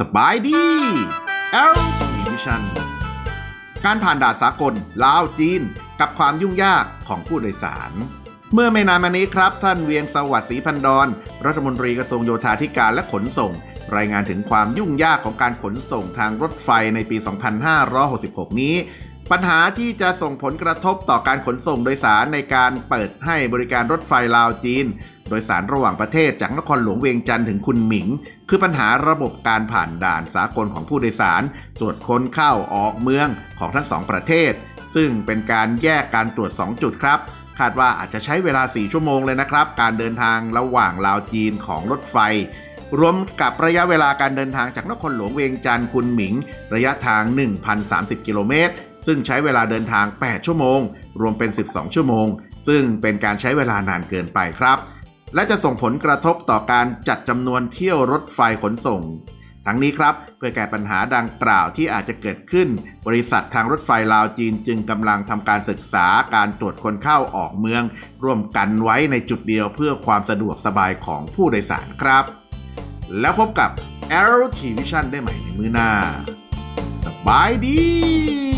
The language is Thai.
สบายดีเอลทีวิชันการผ่านด่านสากลลาวจีน กับความยุ่งยากของผู้โดยสาร เมื่อไม่นานมานี้ครับ ท่านเวียงสวัสดิ์ศรีพันดอนรัฐมนตรีกระทรวงโยธาธิการและขนส่ง รายงานถึงความยุ่งยากของการขนส่งทางรถไฟในปี 2566 นี้ ปัญหาที่จะส่งผลกระทบต่อการขนส่งโดยสารในการเปิดให้บริการรถไฟลาวจีน โดยสารระหว่างประเทศจากนครหลวงเวียงจันทร์ถึงคุณหมิง คือปัญหาระบบการผ่านด่านสากลของผู้โดยสาร ตรวจคนเข้าออกเมืองของทั้งสองประเทศ ซึ่งเป็นการแยกการตรวจ 2 จุดครับ คาดว่าอาจจะใช้เวลา 4 ชั่วโมงเลยนะครับ การเดินทางระหว่างลาวจีนของรถไฟรวมกับระยะเวลาการเดินทางจากนครหลวงเวียงจันทร์คุณหมิง ระยะทาง 1,030 กิโลเมตร ซึ่งใช้เวลาเดินทาง 8 ชั่วโมง รวมเป็น 12 ชั่วโมง ซึ่งเป็นการใช้เวลานานเกินไปครับ และจะส่งผลกระทบต่อการจัดจำนวนเที่ยวรถไฟขนส่ง ทั้งนี้ครับ เพื่อแก้ปัญหาดังกล่าวที่อาจจะเกิดขึ้น บริษัททางรถไฟลาวจีนจึงกำลังทำการศึกษาการตรวจคนเข้าออกเมือง ร่วมกันไว้ในจุดเดียวเพื่อความสะดวกสบายของผู้โดยสารครับ แล้วพบกับ Aero t Vision ได้ใหม่ในมือหน้า สบายดี